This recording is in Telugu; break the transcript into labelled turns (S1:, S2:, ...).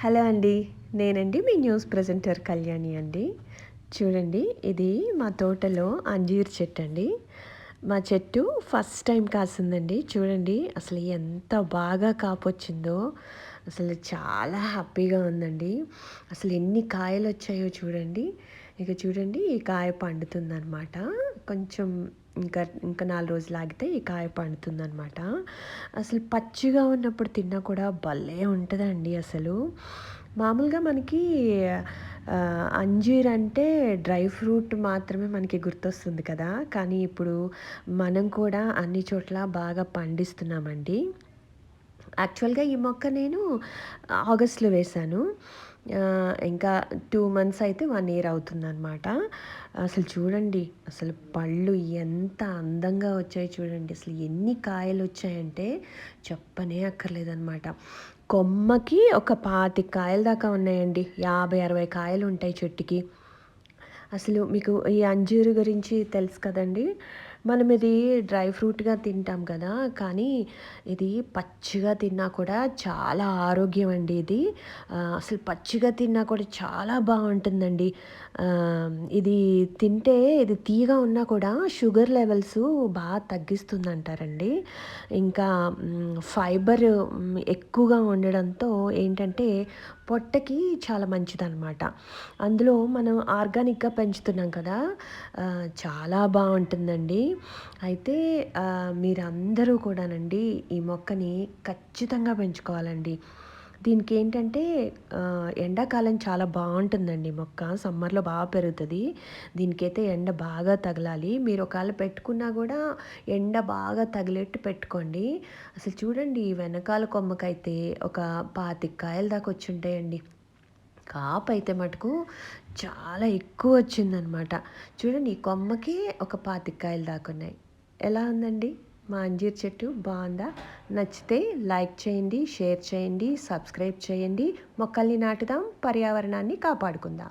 S1: హలో అండి. నేనండి మీ న్యూస్ ప్రజెంటర్ కళ్యాణి అండి. చూడండి ఇది మా తోటలో అంజీర్ చెట్టు అండి. మా చెట్టు ఫస్ట్ టైం కాసిందండి. చూడండి అసలు ఎంత బాగా కాపొచ్చిందో. అసలు చాలా హ్యాపీగా ఉందండి. అసలు ఎన్ని కాయలు వచ్చాయో చూడండి. ఇక చూడండి ఈ కాయ పండుతుందన్నమాట. కొంచెం ఇంకా ఇంకా నాలుగు రోజులు ఆగితే ఈ కాయ పండుతుందన్నమాట. అసలు పచ్చిగా ఉన్నప్పుడు తిన్నా కూడా భలే ఉంటుందండి అసలు. మామూలుగా మనకి అంజీర్ అంటే డ్రై ఫ్రూట్ మాత్రమే మనకి గుర్తొస్తుంది కదా. కానీ ఇప్పుడు మనం కూడా అన్ని చోట్ల బాగా పండిస్తున్నామండి. యాక్చువల్గా ఈ మొక్క నేను ఆగస్ట్లో వేశాను ఇంకా టూ మంత్స్ అయితే వన్ ఇయర్ అవుతుందన్నమాట. అసలు చూడండి అసలు పళ్ళు ఎంత అందంగా వచ్చాయి చూడండి. అసలు ఎన్ని కాయలు వచ్చాయంటే చెప్పనే అక్కర్లేదన్నమాట. కొమ్మకి ఒక పాతి కాయల దాకా ఉన్నాయండి. యాభై అరవై కాయలు ఉంటాయి చెట్టుకి. అసలు మీకు ఈ అంజూరు గురించి తెలుసు కదండి? మనం ఇది డ్రై ఫ్రూట్గా తింటాం కదా కానీ ఇది పచ్చిగా తిన్నా కూడా చాలా ఆరోగ్యం అండి ఇది అసలు పచ్చిగా తిన్నా కూడా చాలా బాగుంటుందండి. ఇది తింటే ఇది తీగ ఉన్నా కూడా షుగర్ లెవెల్స్ బాగా తగ్గిస్తుంది అంటారండి ఇంకా ఫైబర్ ఎక్కువగా ఉండడంతో ఏంటంటే పొట్టకి చాలా మంచిదన్నమాట. అందులో మనం ఆర్గానిక్గా పెంచుతున్నాం కదా చాలా బాగుంటుందండి. అయితే మీరందరూ కూడానండి ఈ మొక్కని ఖచ్చితంగా పెంచుకోవాలండి. దీనికి ఏంటంటే ఎండాకాలం చాలా బాగుంటుందండి మొక్క. సమ్మర్లో బాగా పెరుగుతుంది. దీనికైతే ఎండ బాగా తగలాలి. మీరు ఒకవేళ పెట్టుకున్నా కూడా ఎండ బాగా తగిలేట్టు పెట్టుకోండి. అసలు చూడండి ఈ వెనకాల కొమ్మకైతే ఒక పాతిక కాయల దాకా వచ్చి ఉంటాయండి. కాపు అయితే మటుకు చాలా ఎక్కువ వచ్చిందనమాట. చూడండి ఈ కొమ్మకి ఒక పాతికాయలు దాకున్నాయి దాకా ఉన్నాయి. ఎలా ఉందండి? మా అంజీర్ చెట్టు బాగుందా? నచ్చితే లైక్ చేయండి షేర్ చేయండి సబ్స్క్రైబ్ చేయండి. మొక్కల్ని నాటుదాం పర్యావరణాన్ని కాపాడుకుందాం.